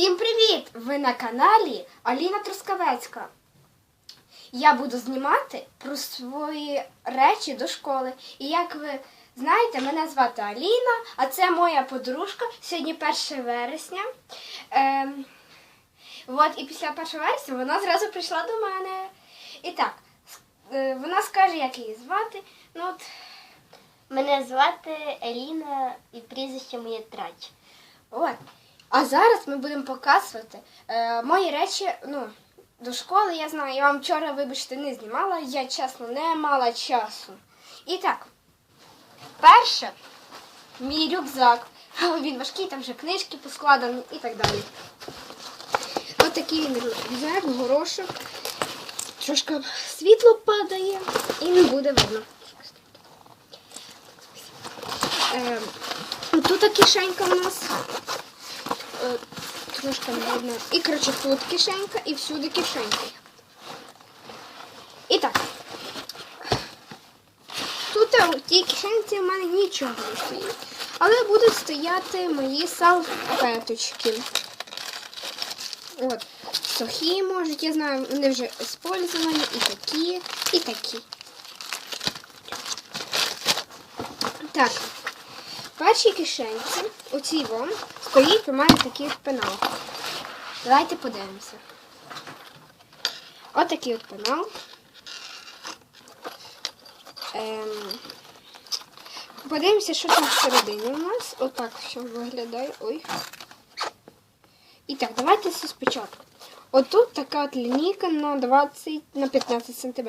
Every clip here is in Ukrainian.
Всім привіт! Ви на каналі Аліна Трускавецька. Я буду знімати про свої речі до школи. І як ви знаєте, мене звати Аліна, а це моя подружка. Сьогодні 1 вересня. Ем, от, і після 1 вересня вона зразу прийшла до мене. І так, е, вона скаже, як її звати. Ну, от, Мене звати Еліна і прізвище моє Трач. От. А зараз ми будемо показувати е, мої речі. Ну, до школи я знаю, я вам вчора, вибачте, не знімала, я чесно не мала часу. І так, перше, мій рюкзак. Він важкий, там вже книжки поскладені і так далі. Ось такий він рюкзак, горошок. Трошки світло падає і не буде видно. Е, тут кишенька у нас. Е, Трошки видно. І коротше тут кишенька, і всюди кишенька. І так. Тут е, у тій кишенці в мене нічого не стоїть. Але будуть стояти мої салфеточки. От. Сухі можуть, я знаю, вони вже использовані, і такі, і такі. Так. Першій кишенці, у цій вам, стоїть у такий пенал. Давайте подивимося. Отакий от пенал. Ем, подивимося, що там всередині у нас. Отак що виглядає. Ой. І так, давайте все спочатку. Отут така от лінійка на 20 на 15 см.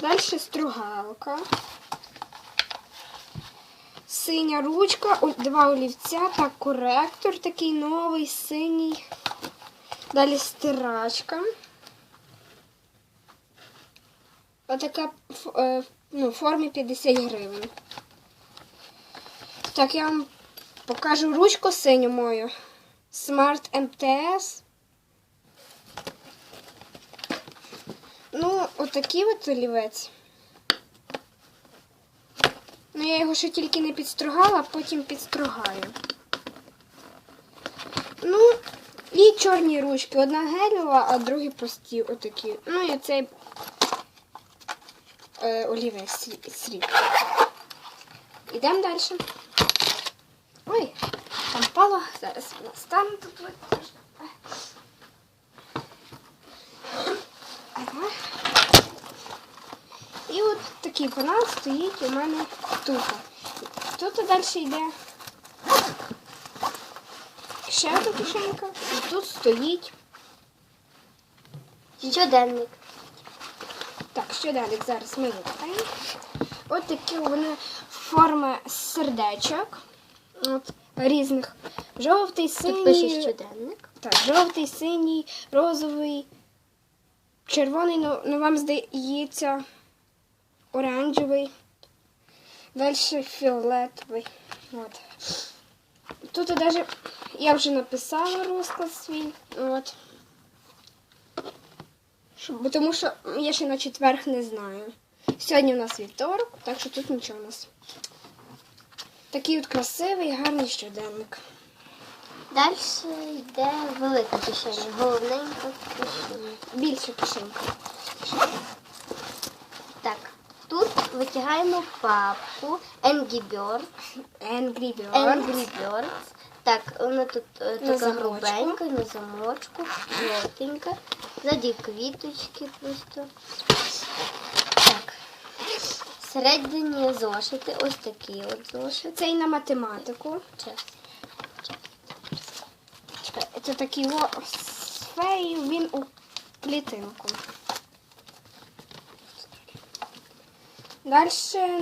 Далі стругалка синя ручка, два олівця та коректор такий новий, синій. Далі стирачка. Отака е, ну, в формі 50 гривень. Так, я вам покажу ручку синю мою. Smart MTS. Ну, отакий от олівець. Ну, я його ще тільки не підстругала, потім підстругаю. Ну, і чорні ручки. Одна гелева, а другі прості отакі. Ну і цей е, олівець срі- сріб. Ідемо далі. Ой, там впало. Зараз вона стане тут. Ага. І от такий канал стоїть у мене тут. Тут далі йде ще одна кишенька. І тут стоїть. Щоденник. Так, щоденник зараз ми відкриємо. От такі вони форми сердечок. От, різних. Жовтий, Тут пише синій. щоденник. Так, жовтий, синій, розовий, червоний, ну, ну вам здається, оранжевий. Далі фіолетовий. От. Тут навіть я вже написала розклад свій. От. Тому що я ще на четверг не знаю. Сьогодні у нас вівторок, так що тут нічого у нас. Такий от красивий, гарний щоденник. Далі йде велика кишеня, головненька кишеня. Більше кишенька. Витягаємо папку Angry Birds. Angry Birds. Angry Birds. Так, вона тут е, така замочку. грубенька, на замочку, жовтенька. Ззаді квіточки просто. Так. Всередині зошити, ось такі от зошити. Це і на математику. Час. Чекай, Це такий о, з він у клітинку. Далі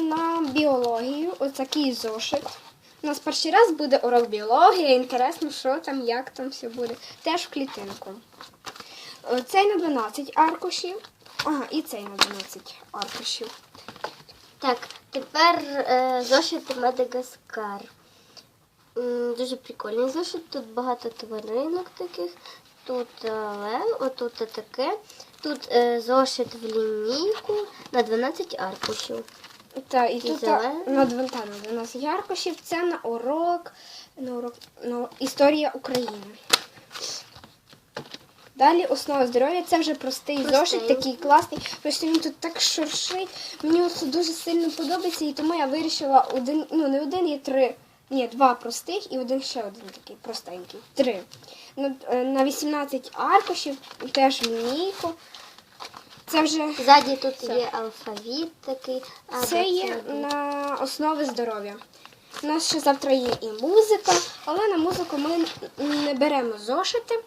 на біологію. Ось такий зошит. У нас перший раз буде урок біології. Інтересно, що там, як там все буде. Теж в клітинку. Е, Цей на 12 аркушів. Ага, і цей на 12 аркушів. Так, тепер е, зошит Мадагаскар. Дуже прикольний зошит. Тут багато тваринок таких. Тут е, лев, отут таке. Тут е, зошит в лінійку на 12 аркушів. Та, і тут на 12 на 12 аркушів. Це на урок, на урок на історія України. Далі основа здоров'я. Це вже простий Простий. зошит, такий класний. Просто він тут так шуршить. Мені оце дуже сильно подобається, і тому я вирішила один, ну не один, є три. Ні, два простих і один ще один такий простенький. Три. На, е, на 18 аркушів, теж лінійку. Це вже Ззаді тут є алфавіт такий. А, це є на основи здоров'я. У нас ще завтра є і музика, але на музику ми не беремо зошити.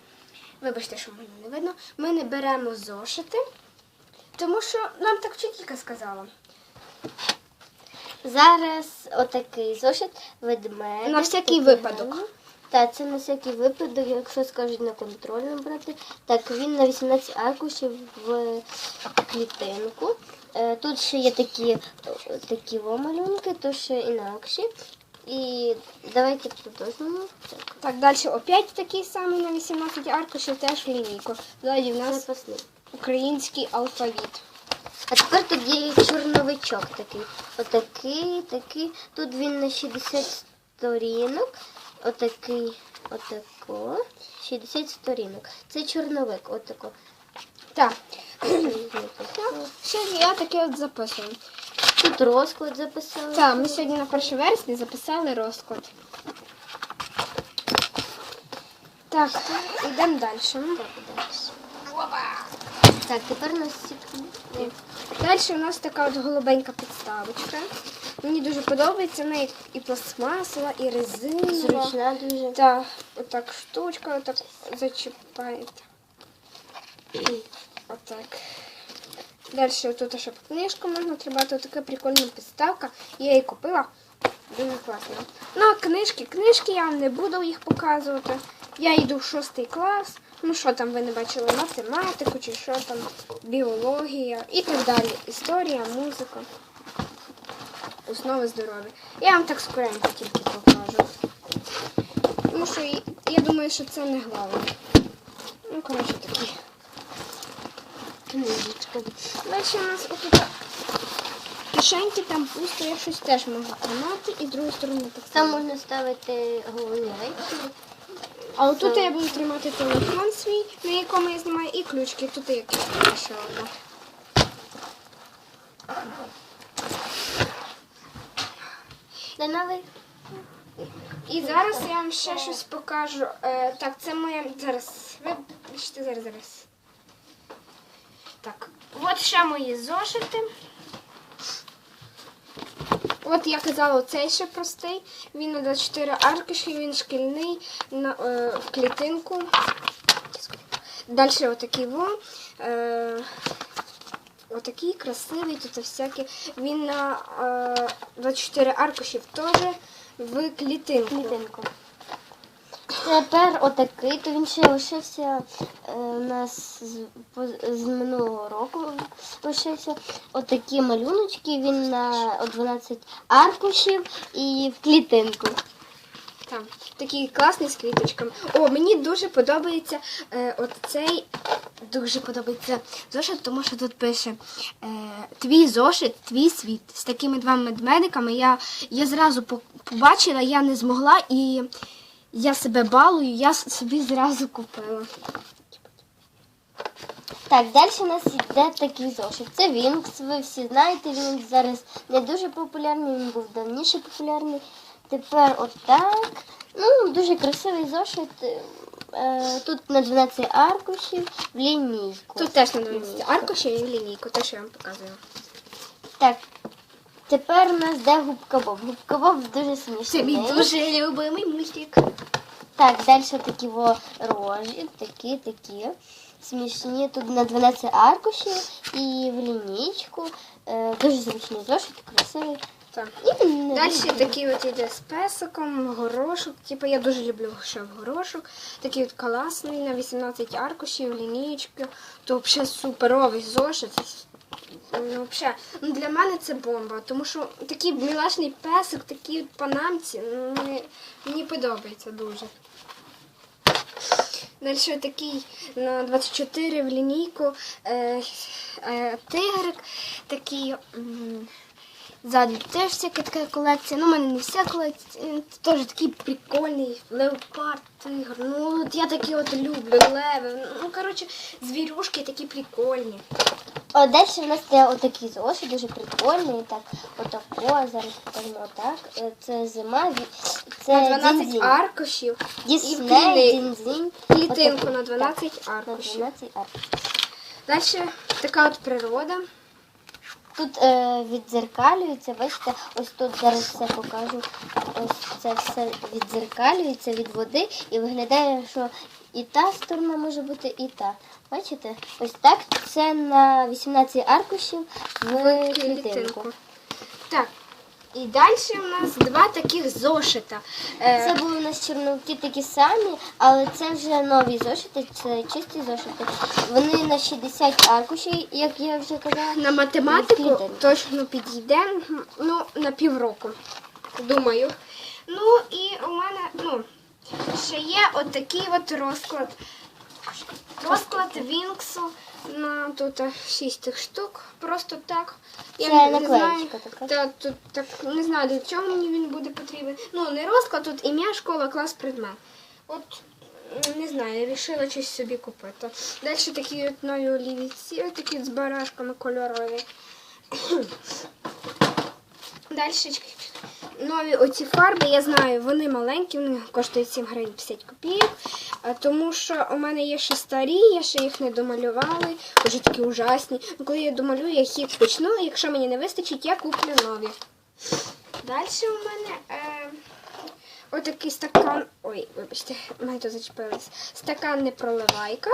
Вибачте, що мене не видно. Ми не беремо зошити, тому що нам так вчителька сказала. Зараз отакий зошит ведмедик. На всякий випадок. Так, це на всякий випадок, якщо скажуть на контрольну брати. Так, він на 18 аркушів в клітинку. Е, Тут ще є такі, такі малюнки, то ще інакші. І давайте продовжимо. Так, Так, далі опять такий самий на 18 аркушів, теж лінійку. Далі в нас запасний. український алфавіт. А тепер тут є чорновичок такий. Отакий, такий. Тут він на 60 сторінок. Отакий, отако. 60 сторінок. Це чорновик, отако. Так, ще я таке от записую. Тут розклад записали. Так, ми сьогодні на 1 вересня записали розклад. Так, йдемо далі. Так, далі. Так, тепер у нас сітка. Далі у нас така от голубенька підставочка. Мені дуже подобається. В неї і пластмасова, і резинова. Зручна дуже. Та отак штучка, отак зачіпаєте. Отак. Далі тут щоб книжку можна тримати. Така прикольна підставка. Я її купила. Дуже класно. Ну, а книжки, книжки я вам не буду їх показувати. Я йду в шостий клас. Ну що там ви не бачили? Математику чи що там, біологія і так далі. Історія, музика. Основи здоров'я. Я вам так скоренько тільки покажу. Тому що я думаю, що це не головне. Ну, коротше, такі. Книжечка. Далі у нас отут кишеньки, там пусто, я щось теж можу тримати, і з другої сторони так Там можна ставити головні речі. А отут я буду тримати телефон свій, на якому я знімаю, і ключки. Тут ключка ще одна. І зараз я вам ще щось покажу. Е, так, це моя зараз. Вибачте, зараз, зараз. Так, от ще мої зошити. От я казала, цей ще простий. Він на 24 аркуші, він шкільний на, е, в клітинку. Далі отакий во. Е, отакий красивий, тут всякі. Він на е, 24 аркушів теж в клітинку. Клітинку. Тепер отакий, то він ще лишився е, у нас з, з минулого року лишився. Отакі малюночки, він на 12 аркушів і в клітинку. Там такий класний з квіточками. О, мені дуже подобається е, от цей дуже подобається зошит, тому що тут пише е, твій зошит, твій світ. З такими двома медмедиками я, я зразу побачила, я не змогла і я себе балую, я собі зразу купила. Так, далі у нас йде такий зошит. Це Вінкс, ви всі знаєте, він зараз не дуже популярний, він був давніше популярний. Тепер отак. Ну, дуже красивий зошит. Е, Тут на 12 аркушів в лінійку. Тут теж на 12 аркуші і в лінійку, те, що я вам показую. Так. Тепер у нас де губка Боб. Губка Боб дуже смішний. Це мій дуже любимий мультик. Так, далі такі во рожі, такі, такі. Смішні. Тут на 12 аркушів і в лінійку. Е, дуже зручний зошит, красивий. Так. І не Далі такий от іде з песиком, горошок. Типу я дуже люблю ще в горошок. Такий от класний на 18 аркушів, лінієчки. То взагалі суперовий зошит. Ну, взагалі, ну, для мене це бомба, тому що такий мілашний песик, такі панамці, ну, мені, подобається дуже. Далі такий на 24 в лінійку е, е, тигрик, такий. Ззаду теж всяка така колекція. Ну, у мене не вся колекція. Теж такий прикольний леопард, тигр. Ну, от я такі от люблю, леви. Ну, коротше, звірюшки такі прикольні. О, далі в нас є отакий зошит, дуже прикольний. Так, отако, зараз покажемо отак. Е, Це зима, це На 12 Дінь-Дінь. аркушів. Дісней, вклеї- Клітинку на 12 Так, на аркушів. 12 аркушів. Далі така от природа. Тут е, віддзеркалюється, бачите, ось тут зараз все покажу. Ось це все віддзеркалюється від води і виглядає, що і та сторона може бути, і та. Бачите? Ось так. Це на 18 аркушів в клітинку. Так. І далі у нас два таких зошита. Е, Це були у нас чорновики такі самі, але це вже нові зошити, це чисті зошити. Вони на 60 аркушів, як я вже казала. на математику точно підійде ну, на півроку. Думаю. Ну і у мене ще є отакий от розклад. Розклад Вінксу на тут 6 тих штук. Просто так. Це не знаю. наклеєчка така. Та, тут, так, не знаю, для чого мені він буде потрібен. Ну, не розклад, тут ім'я, школа, клас, предмет. От не знаю, я вирішила щось собі купити. Далі такі от нові олівці, от такі з барашками кольорові. Далі нові оці фарби, я знаю, вони маленькі, вони коштують 7 гривень 50 копійок. Тому що у мене є ще старі, я ще їх не домалювали, вже такі ужасні. Ну, коли я домалюю, я їх почну, якщо мені не вистачить, я куплю нові. Далі у мене е, отакий стакан. Ой, вибачте, мене тут зачепилось. Стакан не проливайка.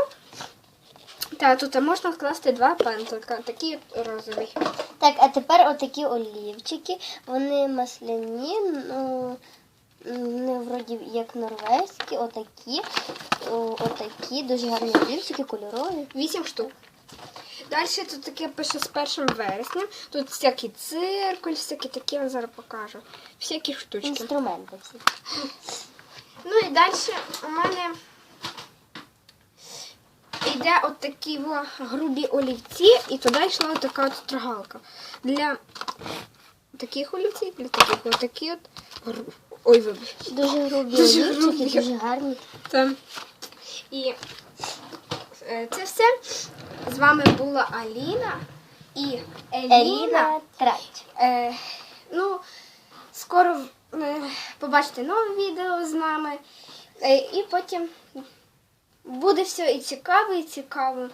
Та тут можна вкласти два пензлика, такий от розовий. Так, а тепер отакі олівчики. Вони масляні, ну не вроді як норвезькі, отакі, отакі, дуже гарні олівчики, кольорові. 8 штук. Далі тут таке пише з 1 вересня. Тут всякий циркуль, всякі такі, я зараз покажу. Всякі штучки. Інструменти всі. Ну і далі у мене йде от такі во грубі олівці, і туди йшла от така от строгалка. Для таких олівців, для таких от такі от. гру- Ой, вибач. Дуже грубі Дуже олівчики, грубі. дуже гарні. Це. І е, це все. З вами була Аліна і Еліна. Еліна Трач. Е, ну, скоро е, побачите нове відео з нами. Е, і потім буде все і цікаво, і цікаво.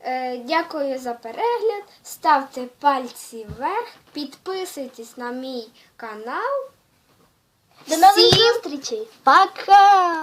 Е, дякую за перегляд. Ставте пальці вверх, підписуйтесь на мій канал. До нових зустрічей. Пока!